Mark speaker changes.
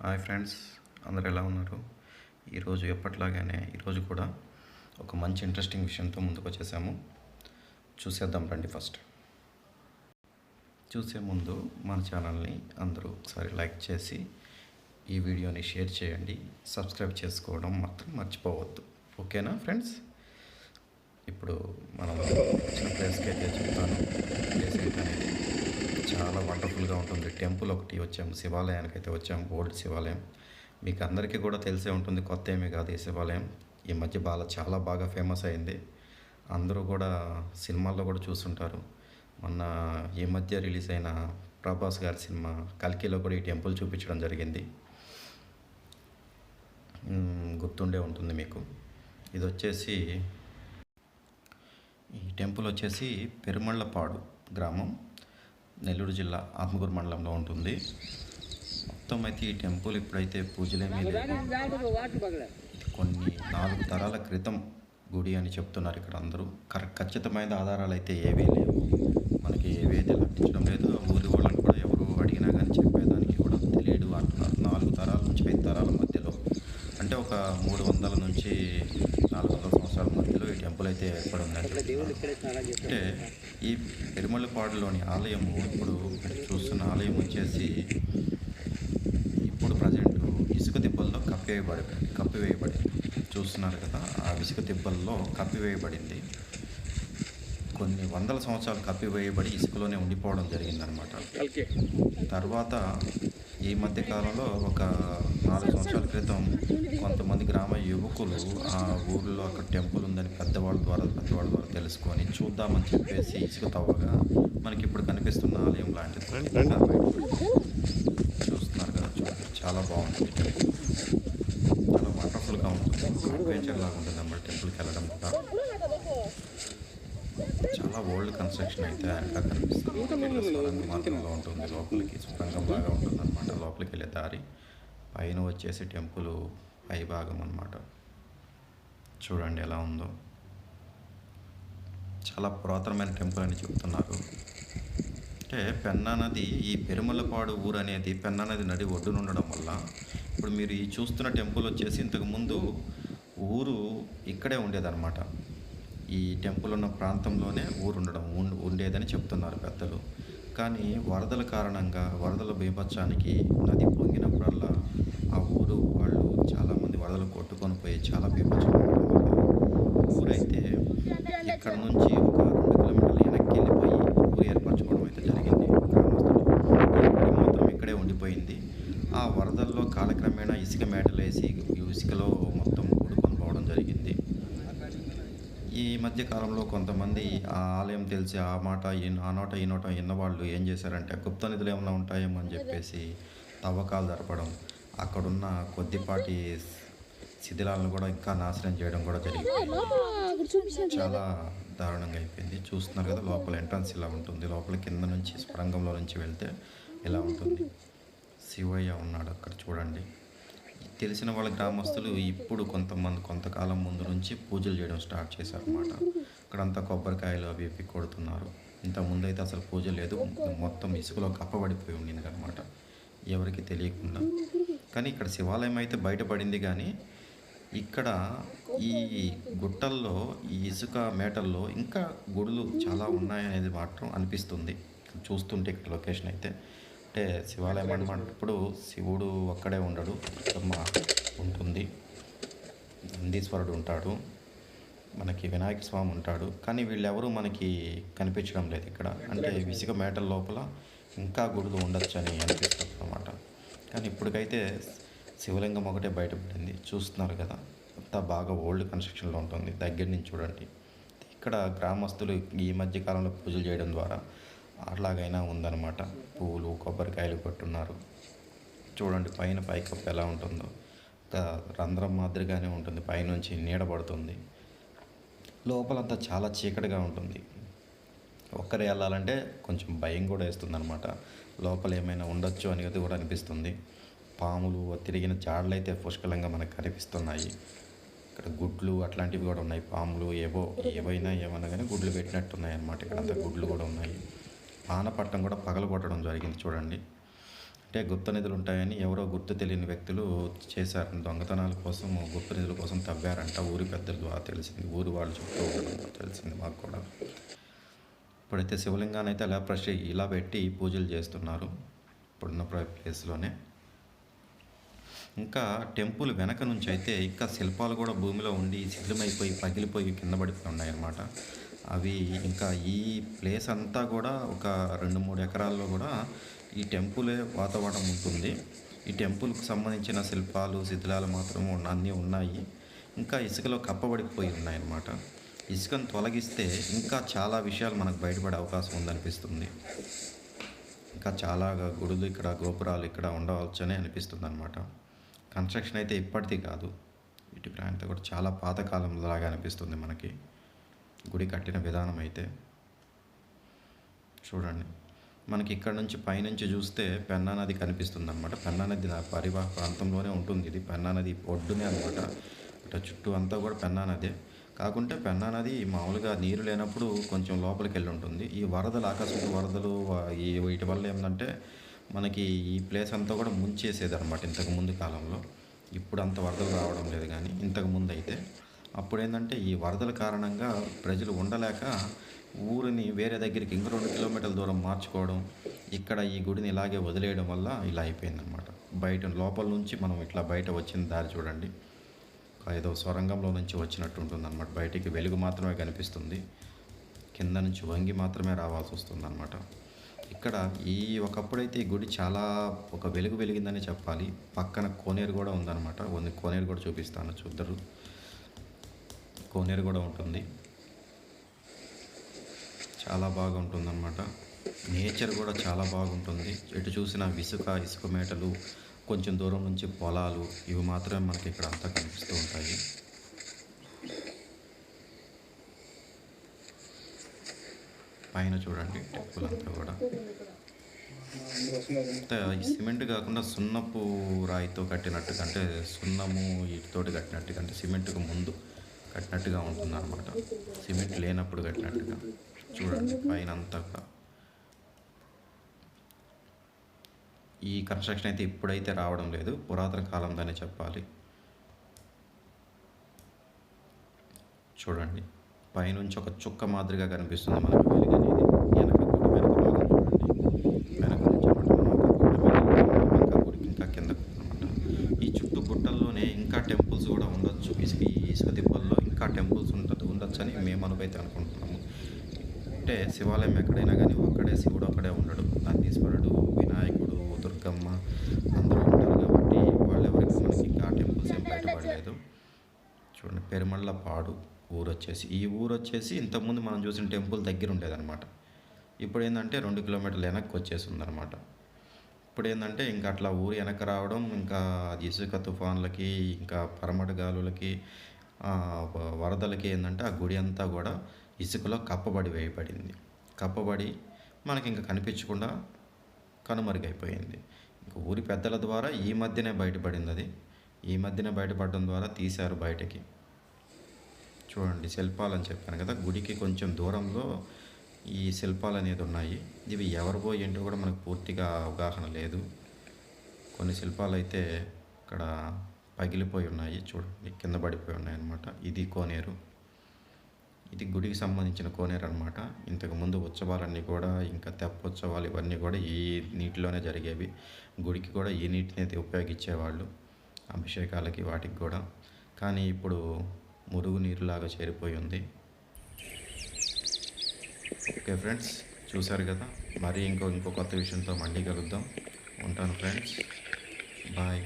Speaker 1: Hi friends అందరు ఎలా ఉన్నారు? ఈరోజు ఎప్పట్లాగానే ఈరోజు కూడా ఒక మంచి ఇంట్రెస్టింగ్ విషయంతో ముందుకు వచ్చేసాము. చూసేద్దాం రండి ఫస్ట్ చూసే ముందు మన ఛానల్ని అందరూ ఒకసారి లైక్ చేసి ఈ వీడియోని షేర్ చేయండి. సబ్స్క్రైబ్ చేసుకోవడం మాత్రం మర్చిపోవద్దు. ఓకేనా ఫ్రెండ్స్? ఇప్పుడు మనం వచ్చిన ప్లేస్కి అయితే చెప్తాను. ప్లేస్ అయితే చాలా వండర్ఫుల్గా ఉంటుంది. టెంపుల్ ఒకటి వచ్చాము శివాలయానికి అయితే వచ్చాము ఓల్డ్ శివాలయం. మీకు అందరికీ కూడా తెలిసే ఉంటుంది కొత్త ఏమీ కాదు ఈ శివాలయం. ఈ మధ్య బాగా చాలా బాగా ఫేమస్ అయింది. అందరూ కూడా సినిమాల్లో కూడా చూస్తుంటారు. మొన్న ఈ మధ్య రిలీజ్ అయిన ప్రభాస్ గారి సినిమా కల్కిలో కూడా ఈ టెంపుల్ చూపించడం జరిగింది. గుర్తుండే ఉంటుంది మీకు. ఇది వచ్చేసి ఈ టెంపుల్ వచ్చేసి పెరుమళ్ళపాడు గ్రామం. నెల్లూరు జిల్లా ఆత్మకూరు మండలంలో ఉంటుంది. మొత్తం అయితే ఈ టెంపుల్ ఇప్పుడైతే పూజలేమీ లేదు కొన్ని నాలుగు తరాల క్రితం గుడి అని చెప్తున్నారు ఇక్కడ అందరూ. కరెక్ట్ ఖచ్చితమైన ఆధారాలు అయితే ఏవీ లేవు. మనకి ఏవీ అయితే లభించడం లేదు ఊరి వాళ్ళని కూడా ఎవరు అడిగినా కానీ చెప్పేదానికి కూడా తెలియదు అంటున్నారు. నాలుగు తరాల నుంచి ఐదు తరాల మధ్యలో. అంటే ఒక మూడు వందల నుంచి నాలుగు వందల సంవత్సరాల మధ్యలో ఈ టెంపుల్ అయితే చెప్తున్నారు అంటే ఈ పెరుమలపాడులోని ఆలయము ఇప్పుడు చూస్తున్న ఆలయం వచ్చేసి ఇప్పుడు ప్రజెంట్ ఇసుక దిబ్బల్లో కప్పివేయబడి కప్పివేయబడింది చూస్తున్నారు కదా ఆ ఇసుక దిబ్బల్లో కప్పివేయబడింది. కొన్ని వందల సంవత్సరాలు కప్పివేయబడి ఇసుకలోనే ఉండిపోవడం జరిగిందనమాట. తర్వాత ఈ మధ్య కాలంలో ఒక నాలుగు సంవత్సరాల క్రితం కొంతమంది గ్రామ యువకులు ఆ ఊరిలో అక్కడ టెంపుల్ ఉందని పెద్దవాళ్ళ ద్వారా పెద్దవాళ్ళ ద్వారా తెలుసుకొని చూద్దామని చెప్పేసి ఇసుక తవ్వగా మనకి ఇప్పుడు కనిపిస్తున్న ఆలయం లాంటిది. చూస్తున్నారు కదా చూడండి. చాలా బాగుంటుంది చాలా వండర్ఫుల్గా ఉంటుంది. అడ్వెంచర్ లాగా ఉంటుంది అన్నమాట టెంపుల్కి వెళ్ళడం కూడా. చాలా ఓల్డ్ కన్స్ట్రక్షన్ అయితే ఇంకా కనిపిస్తుంది మార్గంలో ఉంటుంది లోపలికి సొరంగం లాగా ఉంటుంది. అనమాట లోపలికి వెళ్ళే దారి. పైన వచ్చేసి టెంపుల్ పై భాగం అనమాట చూడండి ఎలా ఉందో. చాలా పురాతనమైన టెంపుల్ అని చెప్తున్నారు. అంటే పెన్నా నది ఈ పెరుమలపాడు ఊరు అనేది పెన్నా నది నది ఒడ్డున ఉండడం వల్ల ఇప్పుడు మీరు ఈ చూస్తున్న టెంపుల్ వచ్చేసి ఇంతకు ముందు ఊరు ఇక్కడే ఉండేదన్నమాట. ఈ టెంపుల్ ఉన్న ప్రాంతంలోనే ఊరు ఉండడం ఉండేదని చెప్తున్నారు పెద్దలు. కానీ వరదల కారణంగా వరదల బీభత్సానికి నది పొంగినప్పుడల్లా ఆ ఊరు వాళ్ళు చాలామంది వరదలు కొట్టుకొని పోయి చాలా బీభత్సం వల్ల ఊరైతే ఇక్కడ నుంచి ఒక రెండు కిలోమీటర్లు వెనక్కి వెళ్ళిపోయి ఊరు ఏర్పరచుకోవడం అయితే జరిగింది గ్రామస్తులు. మాత్రం ఇక్కడే ఉండిపోయింది. ఆ వరదల్లో కాలక్రమేణా ఇసుక మేటలేసి ఈ ఇసుకలో మొత్తం కూడుకొని పోవడం జరిగింది ఈ మధ్య కాలంలో కొంతమంది ఆ ఆలయం తెలిసి ఆ మాట ఈ- ఆ నోట ఈ నోట విన్న వాళ్ళు ఏం చేశారంటే గుప్త నిధులు ఏమైనా ఉంటాయేమో అని చెప్పేసి తవ్వకాలు జరపడం అక్కడున్న కొద్దిపాటి శిథిలాలను కూడా ఇంకా నాశనం చేయడం కూడా జరిగింది. చాలా దారుణంగా అయిపోయింది. చూస్తున్నారు కదా లోపల ఎంట్రన్స్ ఇలా ఉంటుంది. లోపల కింద నుంచి స్పరంగంలో నుంచి వెళ్తే ఇలా ఉంటుంది. శివయ్య ఉన్నాడు అక్కడ చూడండి. తెలిసిన వాళ్ళ గ్రామస్తులు ఇప్పుడు కొంతమంది కొంతకాలం ముందు నుంచి పూజలు చేయడం స్టార్ట్ చేశారన్నమాట. అక్కడంతా కొబ్బరికాయలు అవి ఇవి కొడుతున్నారు. ఇంత ముందు అయితే అసలు పూజ లేదు. మొత్తం ఇసుకలో కప్పబడిపోయి ఉండింది అనమాట ఎవరికి తెలియకుండా. కానీ ఇక్కడ శివాలయం అయితే బయటపడింది కానీ ఇక్కడ ఈ గుట్టల్లో ఈ ఇసుక మేటల్లో ఇంకా గుడులు చాలా ఉన్నాయనేది మాత్రం అనిపిస్తుంది. చూస్తుంటే ఇక్కడ లొకేషన్ అయితే. అంటే శివాలయం అనమాటప్పుడు శివుడు ఒక్కడే ఉండడు బ్రహ్మ ఉంటుంది. నందీశ్వరుడు ఉంటాడు మనకి వినాయక స్వామి ఉంటాడు. కానీ వీళ్ళెవరూ మనకి కనిపించడం లేదు ఇక్కడ. అంటే ఇసుక మేటల లోపల ఇంకా గుడులు ఉండొచ్చు అని అనిపిస్తుంది అనమాట కానీ ఇప్పటికైతే శివలింగం ఒకటే బయటపడింది చూస్తున్నారు కదా అంతా బాగా ఓల్డ్ కన్స్ట్రక్షన్లో ఉంటుంది. దగ్గర నుంచి చూడండి. ఇక్కడ గ్రామస్తులు ఈ మధ్య కాలంలో పూజలు చేయడం ద్వారా అట్లాగైనా ఉందన్నమాట. పువ్వులు కొబ్బరికాయలు కొట్టున్నారు. చూడండి పైన పైకప్పు ఎలా ఉంటుందో. ఒక రంధ్రం మాదిరిగానే ఉంటుంది. పైనుంచి నీడ పడుతుంది. లోపలంతా చాలా చీకటిగా ఉంటుంది. ఒక్కరే వెళ్ళాలంటే కొంచెం భయం కూడా వేస్తుంది అనమాట లోపల ఏమైనా ఉండొచ్చు అనేది కూడా అనిపిస్తుంది. పాములు తిరిగిన జాడలు అయితే పుష్కలంగా మనకు కనిపిస్తున్నాయి. ఇక్కడ గుడ్లు అట్లాంటివి కూడా ఉన్నాయి. పాములు ఏవో ఏవైనా ఏమన్నా కానీ గుడ్లు పెట్టినట్టున్నాయి అనమాట అన్నమాట ఇక్కడ అంతా గుడ్లు కూడా ఉన్నాయి. పానపట్టం కూడా పగలగొట్టడం జరిగింది చూడండి. అంటే గుప్త నిధులు ఉంటాయని ఎవరో గుర్తు తెలియని వ్యక్తులు చేశారు. దొంగతనాల కోసం గుప్త నిధుల కోసం తవ్వారంట ఊరి పెద్దల ద్వారా తెలిసింది. ఊరి వాళ్ళు చుట్టూ ఉండడం తెలిసింది మాకు కూడా. ఇప్పుడైతే శివలింగాన్ని అయితే అలా ప్రశ్న ఇలా పెట్టి పూజలు చేస్తున్నారు. ఇప్పుడున్న ప్లేస్లోనే. ఇంకా టెంపుల్ వెనక నుంచి అయితే ఇంకా శిల్పాలు కూడా భూమిలో ఉండి శిథిలమైపోయి పగిలిపోయి కింద పడిపోయి ఉన్నాయన్నమాట. అవి ఇంకా ఈ ప్లేస్ అంతా కూడా ఒక రెండు మూడు ఎకరాల్లో కూడా ఈ టెంపులే వాతావరణం ఉంటుంది. ఈ టెంపుల్కి సంబంధించిన శిల్పాలు శిథిలాలు మాత్రం అన్నీ ఉన్నాయి. ఇంకా ఇసుకలో కప్పబడిపోయి ఉన్నాయన్నమాట. ఇసుకను తొలగిస్తే ఇంకా చాలా విషయాలు మనకు బయటపడే అవకాశం ఉందనిపిస్తుంది. ఇంకా చాలా గుడులు ఇక్కడ గోపురాలు ఇక్కడ ఉండవచ్చని అనిపిస్తుంది అనమాట కన్స్ట్రక్షన్ అయితే ఇప్పటిది కాదు. ఇటు ప్రాంతం కూడా చాలా పాతకాలం లాగా అనిపిస్తుంది మనకి. గుడి కట్టిన విధానం అయితే చూడండి. మనకి ఇక్కడ నుంచి పైనుంచి చూస్తే పెన్నా నది కనిపిస్తుంది అనమాట పెన్నా నది నా పరివాహ ప్రాంతంలోనే ఉంటుంది. ఇది పెన్నా నది ఒడ్డునే అనమాట ఇట్లా చుట్టూ అంతా కూడా పెన్నా నదే. కాకుంటే పెన్నా నది మామూలుగా నీరు లేనప్పుడు కొంచెం లోపలికి వెళ్ళి ఉంటుంది. ఈ వరదలు ఆకస్మిక వరదలు ఈ వీటి వల్ల ఏంటంటే మనకి ఈ ప్లేస్ అంతా కూడా ముంచేసేది అనమాట ఇంతకు ముందు కాలంలో. ఇప్పుడు అంత వరదలు రావడం లేదు కానీ ఇంతకు ముందు అయితే అప్పుడు ఏంటంటే ఈ వరదల కారణంగా ప్రజలు ఉండలేక ఊరిని వేరే దగ్గరికి ఇంకా రెండు కిలోమీటర్ల దూరం మార్చుకోవడం ఇక్కడ ఈ గుడిని ఇలాగే వదిలేయడం వల్ల ఇలా అయిపోయిందనమాట బయట లోపల నుంచి మనం ఇట్లా బయట వచ్చిన దారి చూడండి. ఏదో సొరంగంలో నుంచి వచ్చినట్టు ఉంటుందన్నమాట. బయటికి వెలుగు మాత్రమే కనిపిస్తుంది. కింద నుంచి వంగి మాత్రమే రావాల్సి వస్తుంది అనమాట ఇక్కడ ఈ ఒకప్పుడైతే ఈ గుడి చాలా ఒక వెలుగు వెలిగిందని చెప్పాలి. పక్కన కోనేరు కూడా ఉందన్నమాట. ఉంది కోనేరు కూడా చూపిస్తాను చూద్దరు. కోనేరు కూడా ఉంటుంది. చాలా బాగుంటుంది అనమాట నేచర్ కూడా చాలా బాగుంటుంది. ఎటు చూసిన ఇసుక ఇసుక మేటలు కొంచెం దూరం నుంచి పొలాలు ఇవి మాత్రమే మనకి ఇక్కడ అంతా కనిపిస్తూ ఉంటాయి. పైన చూడండి టెంపుల్ అంతా కూడా సిమెంట్ కాకుండా సున్నపు రాయితో కట్టినట్టు అంటే సున్నము వీటితోటి కట్టినట్టు అంటే సిమెంట్కు ముందు కట్టినట్టుగా ఉంటుందన్నమాట. సిమెంట్ లేనప్పుడు కట్టినట్టుగా. చూడండి పైన అంతా కూడా. ఈ కన్స్ట్రక్షన్ అయితే ఇప్పుడైతే రావడం లేదు. పురాతన కాలందనే చెప్పాలి. చూడండి పైనుంచి ఒక చుక్క మాదిరిగా కనిపిస్తుంది మనకు. వెలుగు అనేది వెనక గుడి వెనక భాగం చూడండి వెనక నుంచి అన్నమాట మనం ఒక గుడి వెనక గుడికి ఇంకా కిందకు అనమాట ఈ చుట్టూ గుట్టల్లోనే ఇంకా టెంపుల్స్ కూడా ఉండొచ్చు ఇసుక ఈ ఇసుక దిబ్బల్లో ఇంకా టెంపుల్స్ ఉంటుంది ఉండొచ్చు అని మేము అనుకైతే అనుకుంటున్నాము అంటే శివాలయం ఎక్కడైనా కానీ ఒక్కడే శివుడు ఒక్కడే ఉండడు. నందీశ్వరుడు వినాయకుడు దుర్గమ్మ అందరూ ఉంటారు కాబట్టి వాళ్ళెవరికి మనకి ఇంకా టెంపుల్స్ ఏం బయటపడలేదు చూడండి పెరుమళ్ళ పాడు ఊరు వచ్చేసి ఈ ఊరు వచ్చేసి ఇంతకుముందు మనం చూసిన టెంపుల్ దగ్గర ఉండేదన్నమాట. ఇప్పుడు ఏంటంటే రెండు కిలోమీటర్లు వెనక్కి వచ్చేసి ఉందన్నమాట ఇప్పుడు ఏంటంటే ఇంకా అట్లా ఊరు వెనక రావడం ఇంకా ఇసుక తుఫాన్లకి ఇంకా పరమటి గాలులకి వరదలకి ఏంటంటే ఆ గుడి అంతా కూడా ఇసుకలో కప్పబడి వేయబడింది. కప్పబడి మనకి ఇంకా కనిపించకుండా కనుమరుగైపోయింది. ఇంకా ఊరి పెద్దల ద్వారా ఈ మధ్యనే బయటపడింది అది ఈ మధ్యనే బయటపడడం ద్వారా తీశారు బయటకి. చూడండి శిల్పాలు అని చెప్పాను కదా గుడికి కొంచెం దూరంలో ఈ శిల్పాలు అనేది ఉన్నాయి. ఇవి ఎవరివో ఏంటో కూడా మనకు పూర్తిగా అవగాహన లేదు. కొన్ని శిల్పాలు అయితే ఇక్కడ పగిలిపోయి ఉన్నాయి. చూడండి కింద పడిపోయి ఉన్నాయి అన్నమాట. ఇది కోనేరు. ఇది గుడికి సంబంధించిన కోనేరు అనమాట ఇంతకుముందు ఉత్సవాలన్నీ కూడా ఇంకా తెప్ప ఉత్సవాలు ఇవన్నీ కూడా ఈ నీటిలోనే జరిగేవి. గుడికి కూడా ఈ నీటిని అయితే ఉపయోగించేవాళ్ళు అభిషేకాలకి వాటికి కూడా. కానీ ఇప్పుడు మురుగు నీరులాగా చేరిపోయి ఉంది. ఓకే ఫ్రెండ్స్ చూశారు కదా? మరి ఇంకో ఇంకో కొత్త విషయంతో మళ్ళీ కలుద్దాం. ఉంటాను ఫ్రెండ్స్. బాయ్.